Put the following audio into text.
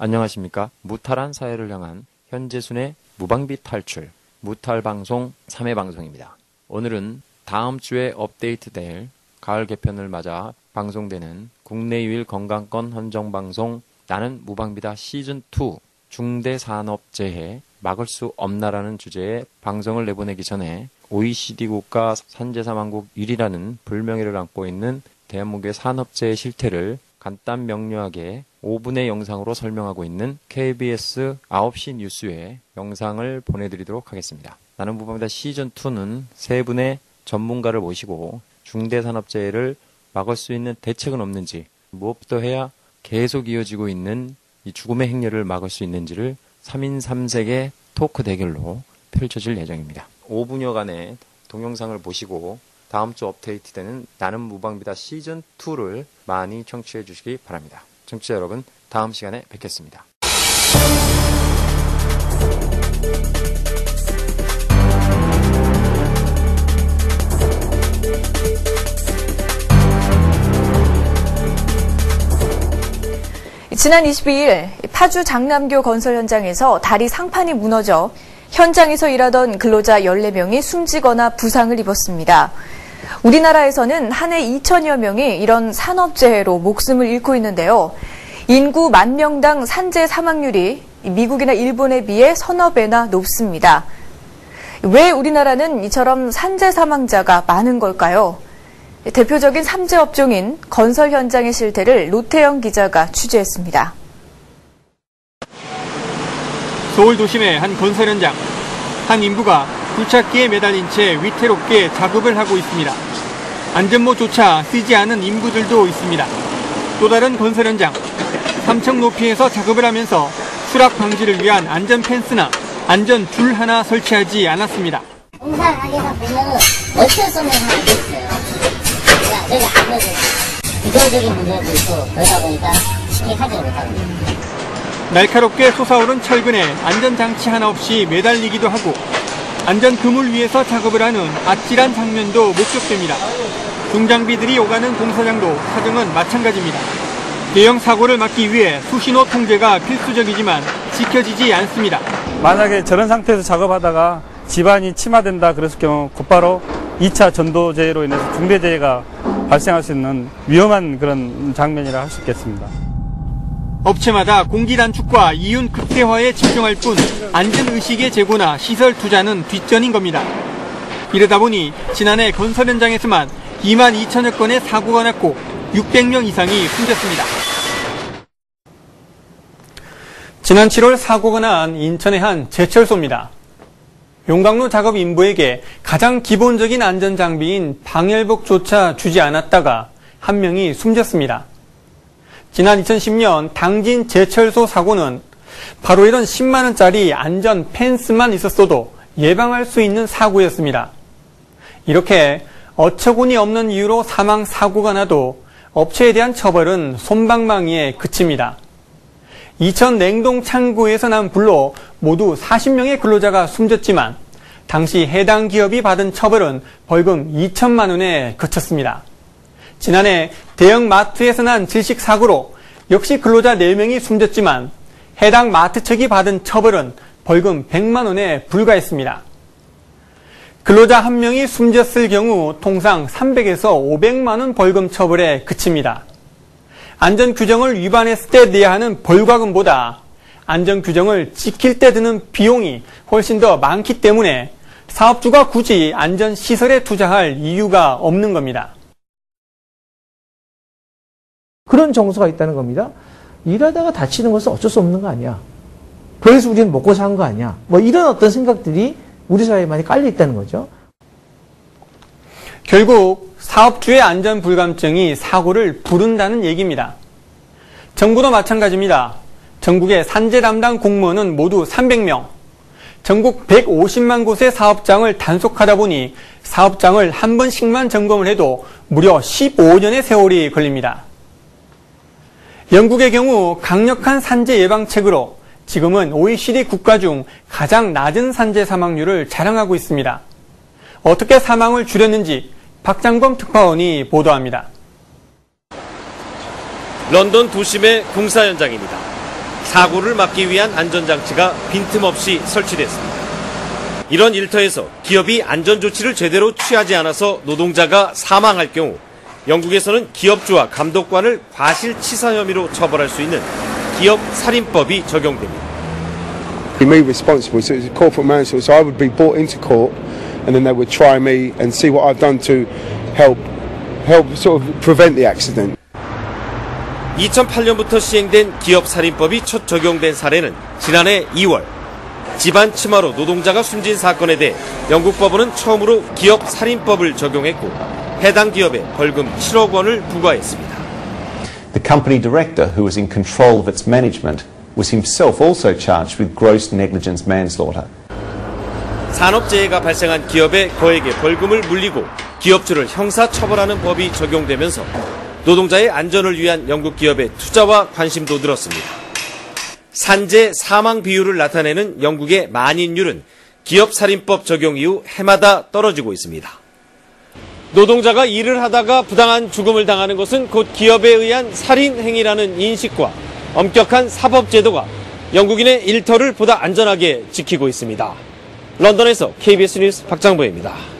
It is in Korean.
안녕하십니까. 무탈한 사회를 향한 현재순의 무방비 탈출, 무탈방송 3회 방송입니다. 오늘은 다음 주에 업데이트 될 가을 개편을 맞아 방송되는 국내 유일 건강권 헌정방송 나는 무방비다 시즌2 중대산업재해 막을 수 없나라는 주제의 방송을 내보내기 전에 OECD 국가 산재사망국 1위라는 불명예를 안고 있는 대한민국의 산업재해 실태를 간단 명료하게 5분의 영상으로 설명하고 있는 KBS 9시 뉴스의 영상을 보내드리도록 하겠습니다. 나는 무방비다 시즌2는 세 분의 전문가를 모시고 중대산업재해를 막을 수 있는 대책은 없는지 무엇부터 해야 계속 이어지고 있는 이 죽음의 행렬을 막을 수 있는지를 3인 3색의 토크 대결로 펼쳐질 예정입니다. 5분여간의 동영상을 보시고 다음 주 업데이트되는 나는 무방비다 시즌 2를 많이 청취해 주시기 바랍니다. 청취자 여러분, 다음 시간에 뵙겠습니다. 지난 22일 파주 장남교 건설 현장에서 다리 상판이 무너져 현장에서 일하던 근로자 14명이 숨지거나 부상을 입었습니다. 우리나라에서는 한 해 2천여 명이 이런 산업재해로 목숨을 잃고 있는데요. 인구 만 명당 산재 사망률이 미국이나 일본에 비해 서너 배나 높습니다. 왜 우리나라는 이처럼 산재 사망자가 많은 걸까요? 대표적인 삼재 업종인 건설 현장의 실태를 노태영 기자가 취재했습니다. 서울 도심의 한 건설 현장. 한 인부가 굴착기에 매달린 채 위태롭게 작업을 하고 있습니다. 안전모조차 쓰지 않은 인부들도 있습니다. 또 다른 건설 현장. 3층 높이에서 작업을 하면서 추락 방지를 위한 안전 펜스나 안전 줄 하나 설치하지 않았습니다. 공사하게다 보면은 어쩔 수 없는 상황이 있어요. 여기 아무래도 기술적인 문제도 있고 그러다 보니까 쉽게 하지 못하고 날카롭게 솟아오른 철근에 안전장치 하나 없이 매달리기도 하고 안전 그물 위에서 작업을 하는 아찔한 장면도 목격됩니다. 중장비들이 오가는 공사장도 사정은 마찬가지입니다. 대형 사고를 막기 위해 수신호 통제가 필수적이지만 지켜지지 않습니다. 만약에 저런 상태에서 작업하다가 집안이 침하된다 그랬을 경우 곧바로 2차 전도재해로 인해서 중대재해가 발생할 수 있는 위험한 그런 장면이라 할 수 있겠습니다. 업체마다 공기 단축과 이윤 극대화에 집중할 뿐 안전 의식의 제고나 시설 투자는 뒷전인 겁니다. 이러다 보니 지난해 건설 현장에서만 2만 2천여 건의 사고가 났고 600명 이상이 숨졌습니다. 지난 7월 사고가 난 인천의 한 제철소입니다. 용광로 작업 인부에게 가장 기본적인 안전 장비인 방열복조차 주지 않았다가 한 명이 숨졌습니다. 지난 2010년 당진 제철소 사고는 바로 이런 10만원짜리 안전 펜스만 있었어도 예방할 수 있는 사고였습니다. 이렇게 어처구니 없는 이유로 사망 사고가 나도 업체에 대한 처벌은 솜방망이에 그칩니다. 이천 냉동 창고에서 난 불로 모두 40명의 근로자가 숨졌지만 당시 해당 기업이 받은 처벌은 벌금 2천만 원에 그쳤습니다. 지난해 대형 마트에서 난 질식 사고로 역시 근로자 4명이 숨졌지만 해당 마트 측이 받은 처벌은 벌금 100만 원에 불과했습니다. 근로자 한 명이 숨졌을 경우 통상 300에서 500만 원 벌금 처벌에 그칩니다. 안전 규정을 위반했을 때 내야 하는 벌과금보다 안전 규정을 지킬 때 드는 비용이 훨씬 더 많기 때문에 사업주가 굳이 안전 시설에 투자할 이유가 없는 겁니다. 그런 정서가 있다는 겁니다. 일하다가 다치는 것은 어쩔 수 없는 거 아니야. 그래서 우리는 먹고 산 거 아니야. 뭐 이런 어떤 생각들이 우리 사회에 많이 깔려 있다는 거죠. 결국 사업주의 안전 불감증이 사고를 부른다는 얘기입니다. 정부도 마찬가지입니다. 전국의 산재 담당 공무원은 모두 300명. 전국 150만 곳의 사업장을 단속하다 보니 사업장을 한 번씩만 점검을 해도 무려 15년의 세월이 걸립니다. 영국의 경우 강력한 산재 예방책으로 지금은 OECD 국가 중 가장 낮은 산재 사망률을 자랑하고 있습니다. 어떻게 사망을 줄였는지 박장범 특파원이 보도합니다. 런던 도심의 공사 현장입니다. 사고를 막기 위한 안전장치가 빈틈없이 설치됐습니다. 이런 일터에서 기업이 안전조치를 제대로 취하지 않아서 노동자가 사망할 경우 영국에서는 기업주와 감독관을 과실치사 혐의로 처벌할 수 있는 기업 살인법이 적용됩니다. be me responsible. So it's corporate manslaughter. So I would be brought into court, and then they would try me and see what I've done to help help sort of prevent the accident. 2008년부터 시행된 기업 살인법이 첫 적용된 사례는 지난해 2월 집안 치마로 노동자가 숨진 사건에 대해 영국 법원은 처음으로 기업 살인법을 적용했고 해당 기업에 벌금 7억 원을 부과했습니다. The company director, who was in control of its management, was himself also charged with gross negligence manslaughter. 산업재해가 발생한 기업의 거액의 벌금을 물리고 기업주를 형사처벌하는 법이 적용되면서 노동자의 안전을 위한 영국 기업의 투자와 관심도 늘었습니다. 산재 사망 비율을 나타내는 영국의 만인율은 기업살인법 적용 이후 해마다 떨어지고 있습니다. 노동자가 일을 하다가 부당한 죽음을 당하는 것은 곧 기업에 의한 살인 행위라는 인식과 엄격한 사법 제도가 영국인의 일터를 보다 안전하게 지키고 있습니다. 런던에서 KBS 뉴스 박장보입니다.